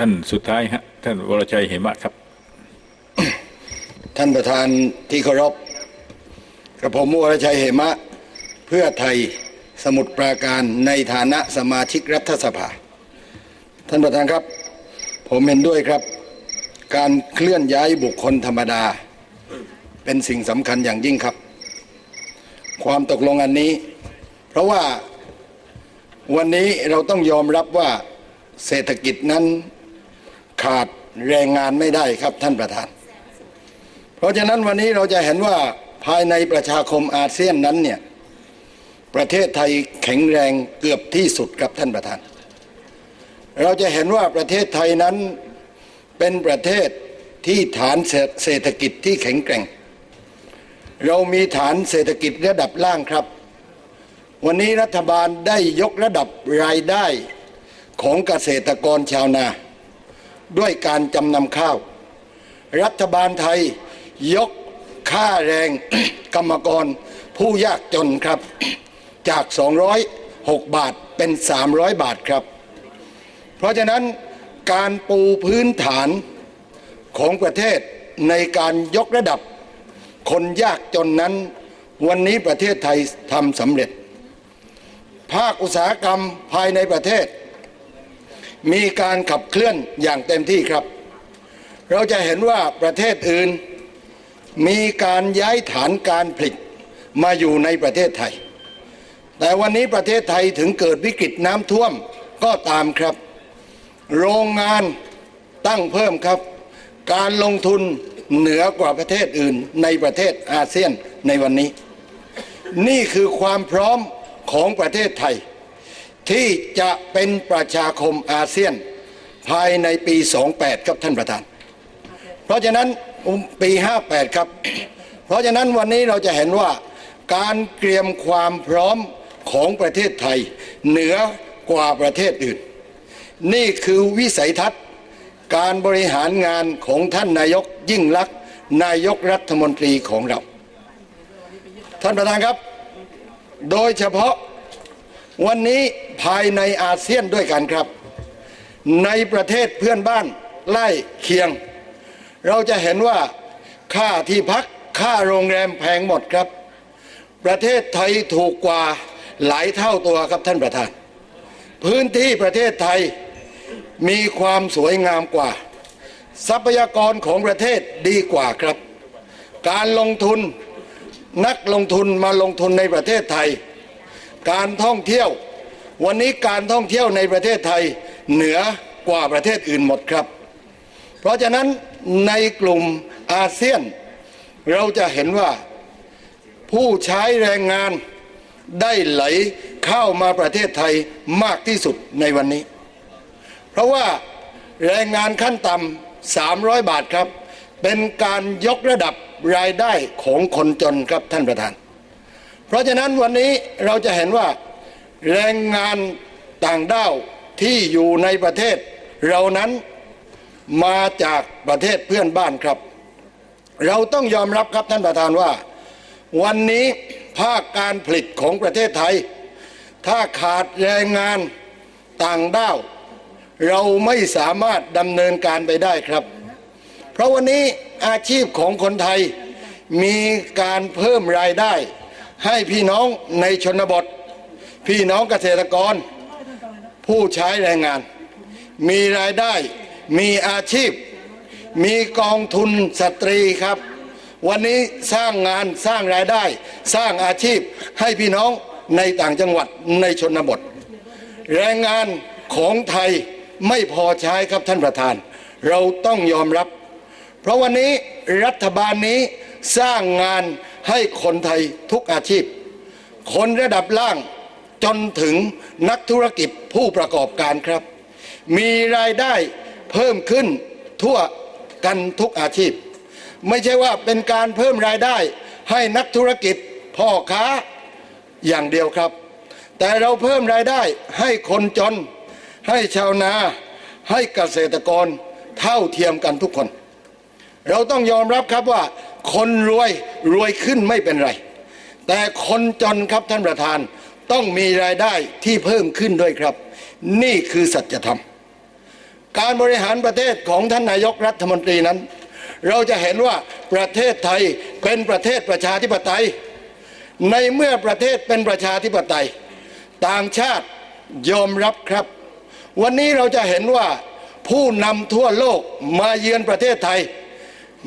ท่านสุดท้ายฮะท่านวรชัยเหมะครับ ท่านประธานที่เคารพกระผมวรชัยเหมะ เพื่อไทยสมุทรปราการในฐานะสมาชิกรัฐสภา ท่านประธานครับ ผมเห็นด้วยครับ การเคลื่อนย้ายบุคคลธรรมดา เป็นสิ่งสำคัญอย่างยิ่งครับ ความตกลงอันนี้ เพราะว่าวันนี้เราต้องยอมรับว่าเศรษฐกิจนั้น ขาดแรงงานไม่ได้ครับท่านประธาน เพราะฉะนั้นวันนี้เราจะเห็นว่าภายในประชาคมอาเซียนนั้นเนี่ยประเทศไทยแข็งแรงเกือบที่สุดครับท่านประธาน เราจะเห็นว่าประเทศไทยนั้นเป็นประเทศที่ฐานเศรษฐกิจที่แข็งแกร่ง เรามีฐานเศรษฐกิจระดับล่างครับ วันนี้รัฐบาลได้ยกระดับรายได้ของเกษตรกรชาวนา ด้วยการจำนำข้าว รัฐบาลไทยยกค่าแรงกรรมกรผู้ยากจนครับ จาก 206 บาทเป็น 300 บาทครับ เพราะฉะนั้นการปูพื้นฐานของประเทศในการยกระดับ คนยากจนนั้น วันนี้ประเทศไทยทำสำเร็จ ภาคอุตสาหกรรมภายในประเทศ มีการขับเคลื่อนอย่างเต็มที่ครับ เราจะเห็นว่าประเทศอื่น มีการย้ายฐานการผลิตมาอยู่ในประเทศไทย แต่วันนี้ประเทศไทยถึงเกิดวิกฤตน้ำท่วมก็ตามครับ โรงงานตั้งเพิ่มครับ การลงทุนเหนือกว่าประเทศอื่นในประเทศอาเซียนในวันนี้ นี่คือความพร้อมของประเทศไทย ที่จะเป็นประชาคมอาเซียนภายในปี 28 ครับท่านประธาน เพราะฉะนั้นปี 58 ครับ เพราะฉะนั้นวันนี้เราจะเห็นว่าการเตรียมความพร้อมของประเทศไทย เหนือกว่าประเทศอื่น นี่คือวิสัยทัศน์ การบริหารงานของท่านนายกยิ่งลักษณ์นายกรัฐมนตรีของเรา ท่านประธานครับ โดยเฉพาะวันนี้ ภายในอาเซียนด้วยกันครับ ในประเทศเพื่อนบ้านไล่เคียง เราจะเห็นว่าค่าที่พักค่าโรงแรมแพงหมดครับ ประเทศไทยถูกกว่าหลายเท่าตัวครับท่านประธาน พื้นที่ประเทศไทยมีความสวยงามกว่า ทรัพยากรของประเทศดีกว่าครับ การลงทุนนักลงทุนมาลงทุนในประเทศไทย การท่องเที่ยว วันนี้การท่องเที่ยวในประเทศไทยเหนือกว่าประเทศอื่นหมดครับ เพราะฉะนั้นในกลุ่มอาเซียน เราจะเห็นว่าผู้ใช้แรงงานได้ไหลเข้ามาประเทศไทยมากที่สุดในวันนี้ เพราะว่าแรงงานขั้นต่ำ300 บาทครับ เป็นการยกระดับรายได้ของคนจนครับท่านประธาน เพราะฉะนั้นวันนี้เราจะเห็นว่า แรงงานต่างด้าวที่อยู่ในประเทศ เรานั้นมาจากประเทศเพื่อนบ้านครับ เราต้องยอมรับครับท่านประธานว่า วันนี้ภาคการผลิตของประเทศไทย ถ้าขาดแรงงานต่างด้าว เราไม่สามารถดำเนินการไปได้ครับ เพราะวันนี้อาชีพของคนไทยมีการเพิ่มรายได้ ให้พี่น้องในชนบท พี่น้องเกษตรกร ผู้ใช้แรงงาน มีรายได้ มีอาชีพ มีกองทุนสตรีครับ วันนี้สร้างงานสร้างรายได้ สร้างอาชีพให้พี่น้องในต่างจังหวัดในชนบท แรงงานของไทยไม่พอใช้ครับท่านประธาน เราต้องยอมรับ เพราะวันนี้รัฐบาลนี้สร้างงานให้คนไทยทุกอาชีพ คนระดับล่าง จนถึงนักธุรกิจผู้ประกอบการครับ มีรายได้เพิ่มขึ้นทั่วกันทุกอาชีพ ไม่ใช่ว่าเป็นการเพิ่มรายได้ให้นักธุรกิจพ่อค้าอย่างเดียวครับ แต่เราเพิ่มรายได้ให้คนจน ให้ชาวนาให้เกษตรกรเท่าเทียมกันทุกคน เราต้องยอมรับครับว่า คนรวยรวยขึ้นไม่เป็นไร แต่คนจนครับท่านประธาน ต้องมีรายได้ที่เพิ่มขึ้นด้วยครับ นี่คือสัจธรรม การบริหารประเทศของท่านนายกรัฐมนตรีนั้น เราจะเห็นว่าประเทศไทยเป็นประเทศประชาธิปไตย ในเมื่อประเทศเป็นประชาธิปไตย ต่างชาติยอมรับครับ วันนี้เราจะเห็นว่าผู้นำทั่วโลกมาเยือนประเทศไทย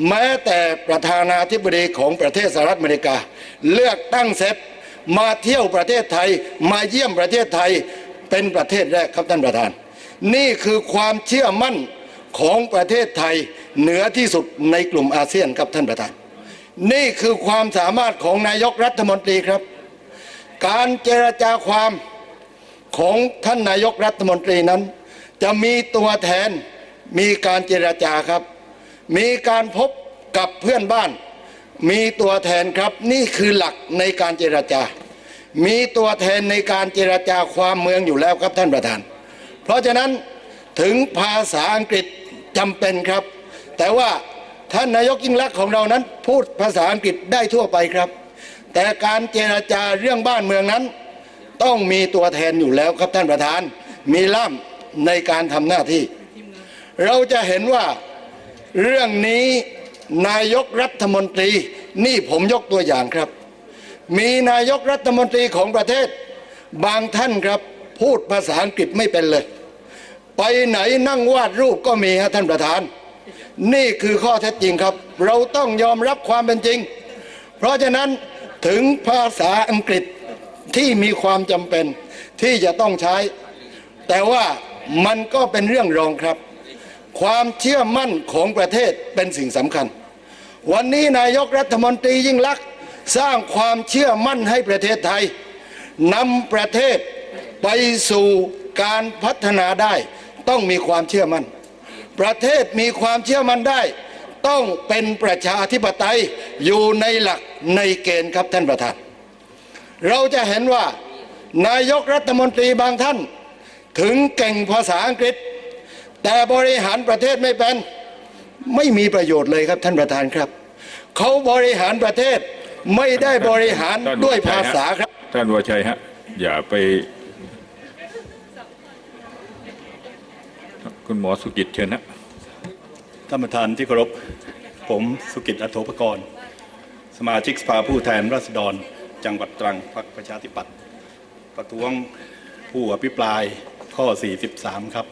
แม้แต่ประธานาธิบดีของประเทศสหรัฐอเมริกา เลือกตั้งเสร็จ มาเที่ยวประเทศไทย มาเยี่ยมประเทศไทยเป็นประเทศแรกครับท่านประธาน นี่คือความเชื่อมั่นของประเทศไทยเหนือที่สุดในกลุ่มอาเซียนครับท่านประธาน นี่คือความสามารถของนายกรัฐมนตรีครับ การเจรจาความของท่านนายกรัฐมนตรีนั้น จะมีตัวแทนมีการเจรจาครับ มีการพบกับเพื่อนบ้าน มีตัวแทนครับนี่คือหลักในการเจรจา มีตัวแทนในการเจรจาความเมืองอยู่แล้วครับท่านประธาน เพราะฉะนั้นถึงภาษาอังกฤษจำเป็นครับ แต่ว่าท่านนายกยิ่งลักษณ์ของเรานั้นพูดภาษาอังกฤษได้ทั่วไปครับ แต่การเจรจาเรื่องบ้านเมืองนั้น ต้องมีตัวแทนอยู่แล้วครับท่านประธาน มีล่ามในการทำหน้าที่ เราจะเห็นว่าเรื่องนี้ นายกรัฐมนตรี นี่ผมยกตัวอย่างครับ มีนายกรัฐมนตรีของประเทศ บางท่านครับ พูดภาษาอังกฤษไม่เป็นเลย ไปไหนนั่งวาดรูปก็มีฮะท่านประธาน นี่คือข้อเท็จจริงครับ เราต้องยอมรับความเป็นจริง เพราะฉะนั้นถึงภาษาอังกฤษที่มีความจำเป็นที่จะต้องใช้ แต่ว่ามันก็เป็นเรื่องรองครับ ความเชื่อมั่นของประเทศเป็นสิ่งสำคัญ วันนี้นายกรัฐมนตรียิ่งลักษณ์สร้างความเชื่อมั่นให้ประเทศไทยนำประเทศไปสู่การพัฒนาได้ ต้องมีความเชื่อมั่น ประเทศมีความเชื่อมั่นได้ ต้องเป็นประชาธิปไตยอยู่ในหลักในเกณฑ์ครับท่านประธาน เราจะเห็นว่านายกรัฐมนตรีบางท่าน ถึงเก่งภาษาอังกฤษ แต่บริหารประเทศไม่เป็น ไม่มีประโยชน์เลยครับท่านประธานครับ เขาบริหารประเทศไม่ได้บริหารท่นด้วยวรชัภาฮะษาครับ ท่านวรชัยฮะ อย่าไป คุณหมอสุกิจเชิญฮะท่านประธานที่เคารพผมสุกิจอัฐโถปกรณ์สมาชิกสภาผู้แทนราษฎร จังหวัดตรังพรรคประชาธิปัตย์ประท้วงผู้อภิปรายข้อ 43 ครับ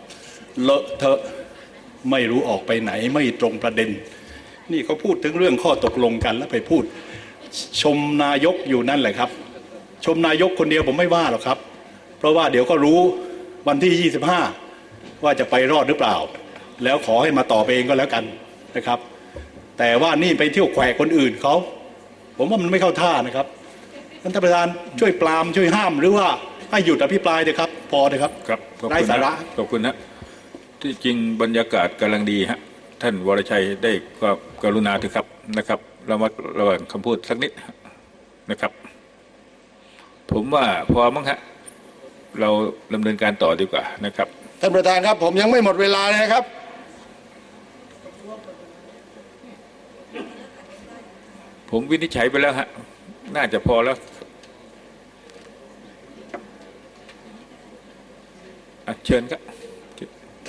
เลอะเทอะ ไม่รู้ออกไปไหนไม่ตรงประเด็น นี่เขาพูดถึงเรื่องข้อตกลงกันแล้วไปพูด ชมนายกอยู่นั่นแหละครับ ชมนายกคนเดียวผมไม่ว่าหรอกครับ เพราะว่าเดี๋ยวก็รู้วันที่ 25 ว่าจะไปรอดหรือเปล่า แล้วขอให้มาตอบเองก็แล้วกันนะครับ แต่ว่านี่ไปเที่ยวแขวะคนอื่นเขาผมว่ามันไม่เข้าท่านะครับท่านประธานช่วยปรามช่วยห้ามหรือว่าให้หยุดอภิปรายเถอะครับ พอเถอะครับครับขอบไร้คุณสานะระขอบคุณนะ ที่จริงบรรยากาศกำลังดีฮะท่านวรชัยได้ก็กรุณาเถอะครับนะครับระมัดระวังคำพูดสักนิดนะครับ ผมว่าพอมั้งฮะเราดำเนินการต่อดีกว่านะครับท่านประธานครับ ผมยังไม่หมดเวลาเลยนะครับ ผมวินิจฉัยไปแล้วฮะน่าจะพอแล้วอะเชิญครับ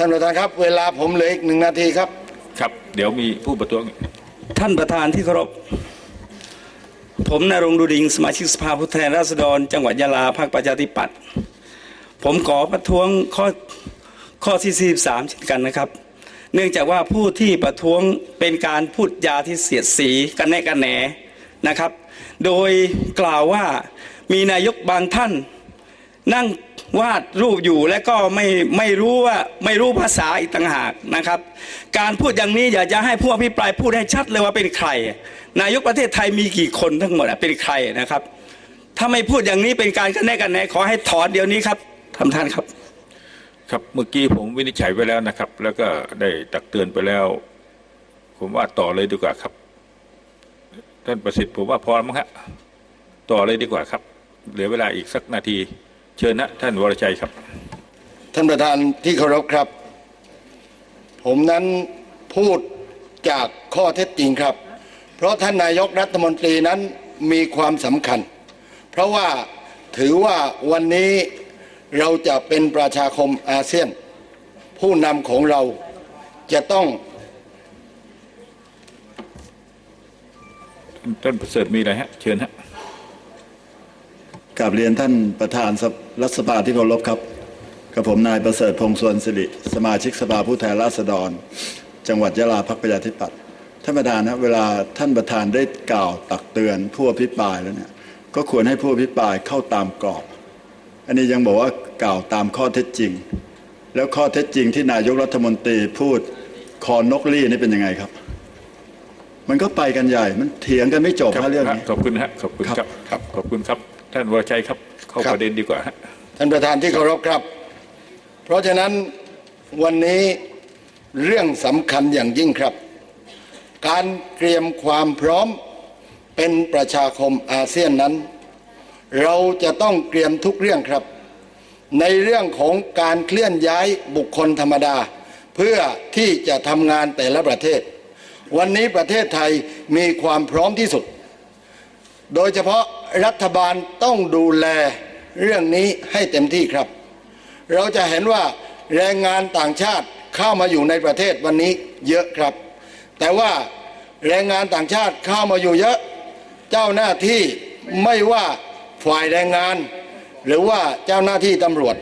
ท่านประธานครับ เวลาผมเหลืออีกหนึ่งนาทีครับ ครับ เดี๋ยวมีผู้ประท้วง ท่านประธานที่เคารพ ผมนรงค์ดูดิงสมาชิกสภาผู้แทนราษฎร จังหวัดยะลาพรรคประชาธิปัตย์ ผมขอประท้วงข้อข้อที่43เช่นกันนะครับ เนื่องจากว่าผู้ที่ประท้วงเป็นการพูดจาที่เสียดสีกันแน่กันแหนนะครับ โดยกล่าวว่ามีนายกบางท่านนั่ง วาดรูปอยู่และก็ไม่ไม่รู้ว่าไม่รู้ภาษาอีกต่างหากนะครับ การพูดอย่างนี้อยากจะให้ผู้อภิปรายพูดให้ชัดเลยว่าเป็นใคร นายกประเทศไทยมีกี่คนทั้งหมดเป็นใครนะครับ ถ้าไม่พูดอย่างนี้เป็นการกันแน่กันแหนขอให้ถอนเดี๋ยวนี้ครับท่านประธานครับ ครับเมื่อกี้ผมวินิจฉัยไปแล้วนะครับ แล้วก็ได้ตักเตือนไปแล้ว ผมว่าต่อเลยดีกว่าครับ ท่านประสิทธิ์ผมว่าพอแล้วมั้งฮะต่อเลยดีกว่าครับ เหลือเวลาอีกสักนาที เชิญนะท่านวรชัยครับ ท่านประธานที่เคารพครับ ผมนั้นพูดจากข้อเท็จจริงครับ เพราะท่านนายกรัฐมนตรีนั้นมีความสำคัญ เพราะว่าถือว่าวันนี้เราจะเป็นประชาคมอาเซียนผผู้นำของเราจะต้องท่านประเสริฐมีอะไรฮะ เชิญฮะ กราบเรียนท่านประธานสภรัฐสภาที่เคารพครับกับผมนายประเสริฐพงษ์สวนสิริสมาชิกสภาผู้แทนราษฎร จังหวัดยะลาพักประชาธิปัตย์ท่านประธานนะเวลาท่านประธานได้กล่าวตักเตือนผู้อภิปรายแล้วเนี่ยก็ควรให้ผู้อภิปรายเข้าตามกรอบ อันนี้ยังบอกว่ากล่าวตามข้อเท็จจริง แล้วข้อเท็จจริงที่นายกรัฐมนตรีพูดคอนกลี่นี่เป็นยังไงครับ มันก็ไปกันใหญ่มันเถียงกันไม่จบครับนะเรื่องนี้ขอบคุณฮะขอบคุณครับครับขอบคุณครับ ท่านวรชัยครับเข้าประเด็นดีกว่า ท่านประธานที่เคารพครับ เพราะฉะนั้นวันนี้เรื่องสำคัญอย่างยิ่งครับ การเตรียมความพร้อมเป็นประชาคมอาเซียนนั้น เราจะต้องเตรียมทุกเรื่องครับ ในเรื่องของการเคลื่อนย้ายบุคคลธรรมดา เพื่อที่จะทำงานแต่ละประเทศ วันนี้ประเทศไทยมีความพร้อมที่สุด โดยเฉพาะ รัฐบาลต้องดูแลเรื่องนี้ให้เต็มที่ครับ เราจะเห็นว่าแรงงานต่างชาติเข้ามาอยู่ในประเทศวันนี้เยอะครับ แต่ว่าแรงงานต่างชาติเข้ามาอยู่เยอะ เจ้าหน้าที่ไม่ว่าฝ่ายแรงงาน หรือว่าเจ้าหน้าที่ตำรวจ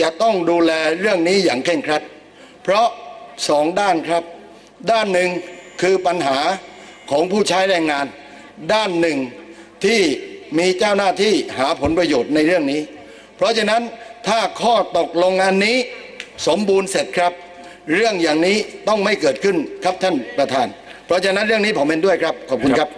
จะต้องดูแลเรื่องนี้อย่างเคร่งครัด เพราะสองด้านครับ ด้านหนึ่งคือปัญหาของผู้ใช้แรงงาน ด้านหนึ่งที่ มีเจ้าหน้าที่หาผลประโยชน์ในเรื่องนี้ เพราะฉะนั้นถ้าข้อตกลงอันนี้สมบูรณ์เสร็จครับ เรื่องอย่างนี้ต้องไม่เกิดขึ้นครับท่านประธาน เพราะฉะนั้นเรื่องนี้ผมเห็นด้วยครับ ขอบคุณครับ